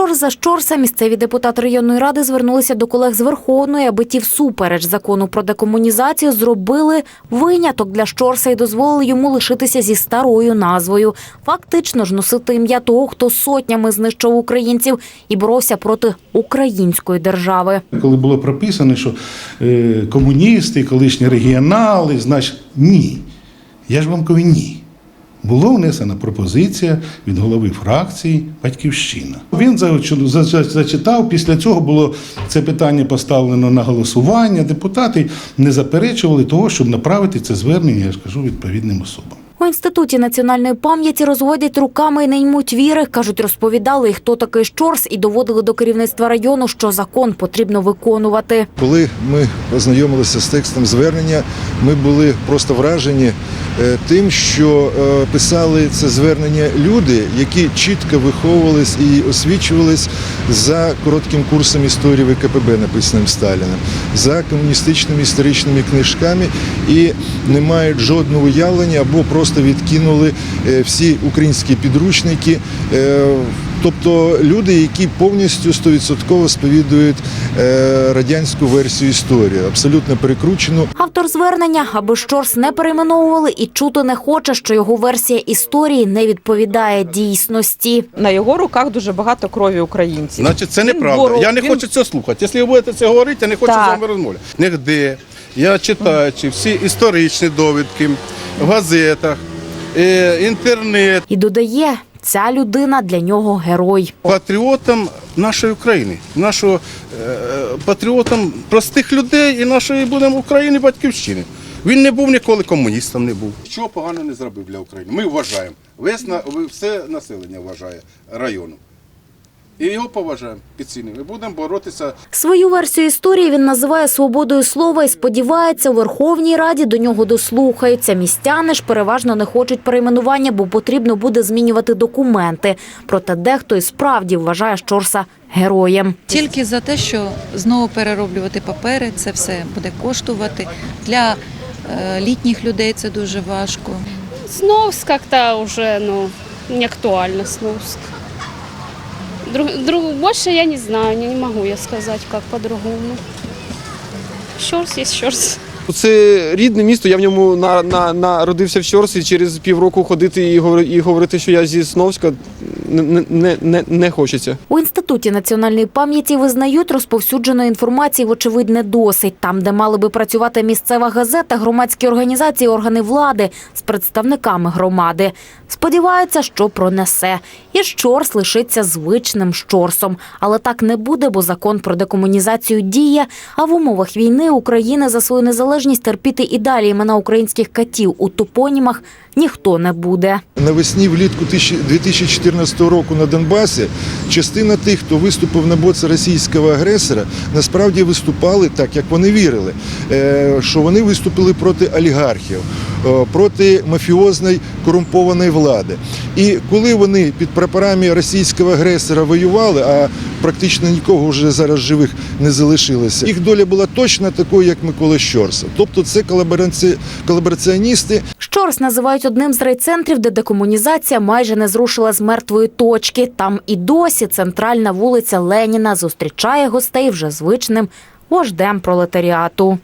Щорс за щорса місцеві депутати районної ради звернулися до колег з Верховної, аби ті всупереч закону про декомунізацію зробили виняток для Щорса і дозволили йому лишитися зі старою назвою. Фактично ж носити ім'я того, хто сотнями знищив українців і боровся проти української держави. Коли було прописано, що е, комуністи, колишні регіонали, значить ні. Я ж вам кажу, ні. Була внесена пропозиція від голови фракції Батьківщина. Він за- за- за- зачитав. Після цього було це питання поставлено на голосування. Депутати не заперечували того, щоб направити це звернення, я ж кажу, відповідним особам. У інституті національної пам'яті розводять руками і не ймуть віри. кажуть, розповідали, хто такий Щорс, і доводили до керівництва району, що закон потрібно виконувати. Коли ми ознайомилися з текстом звернення, ми були просто вражені е, тим, що е, писали це звернення люди, які чітко виховувались і освічувались за коротким курсом історії ВКПБ, написаним Сталіним, за комуністичними історичними книжками і не мають жодного уявлення або просто відкинули е, всі українські підручники. Е, Тобто люди, які повністю 100% сповідують е, радянську версію історії, абсолютно перекручену. Автор звернення, аби Щорс не перейменовували і чути не хоче, що його версія історії не відповідає дійсності. На його руках дуже багато крові українців. Значить, це неправда. боров- Я не він- хочу цього слухати. Якщо ви будете це говорити, я не хочу Так. з вами розмовляти. Нігде. Я читаючи всі історичні довідки в газетах, е, інтернет, І додає, ця людина для нього герой. патріотом нашої України, нашого е, патріотом простих людей і нашої будемо України батьківщини. Він не був ніколи комуністом, не був. Чого погано не зробив для України? Ми вважаємо. Весна ви- все населення вважає району. І його поважаємо підцінюємо. І будемо боротися Свою версію історії він називає свободою слова і сподівається, у Верховній Раді до нього дослухаються. Містяни ж переважно не хочуть перейменування, бо потрібно буде змінювати документи. Проте дехто і справді вважає Щорса героєм. Тільки за те, що знову перероблювати папери, це все буде коштувати. Для е, літніх людей це дуже важко. Сновск как-то уже, ну, не актуально Сновск. Друг, друг, больше я не знаю, не, не могу я сказать, как по-другому. Щорс есть щорс. Це рідне місто, я в ньому на, на, народився в Щорсі, і через півроку ходити і, говори- і говорити, що я зі Сновська, не, не, не, не хочеться. У інституті національної пам'яті визнають розповсюдженої інформації, вочевидь, не досить. Там, де мали би працювати місцева газета, громадські організації, органи влади з представниками громади. Сподіваються, що пронесе. І Щорс лишиться звичним Щорсом. Але так не буде, бо закон про декомунізацію діє. А в умовах війни України за свою незалежність терпіти і далі імена українських катів у топонімах ніхто не буде. Навесні влітку тисячі- 2014 року на Донбасі частина тих, хто виступив на боці російського агресора, насправді виступали так, як вони вірили, е, що вони виступили проти олігархів, е, проти мафіозної корумпованої влади. І коли вони під прапорами російського агресора воювали, а практично нікого вже зараз живих не залишилося, їх доля була точно такою, як Микола Щорса. Тобто це колабораціоністи, Щорс називають одним з райцентрів, де декомунізація майже не зрушила з мертвої точки. Там і досі центральна вулиця Леніна зустрічає гостей вже звичним вождем пролетаріату.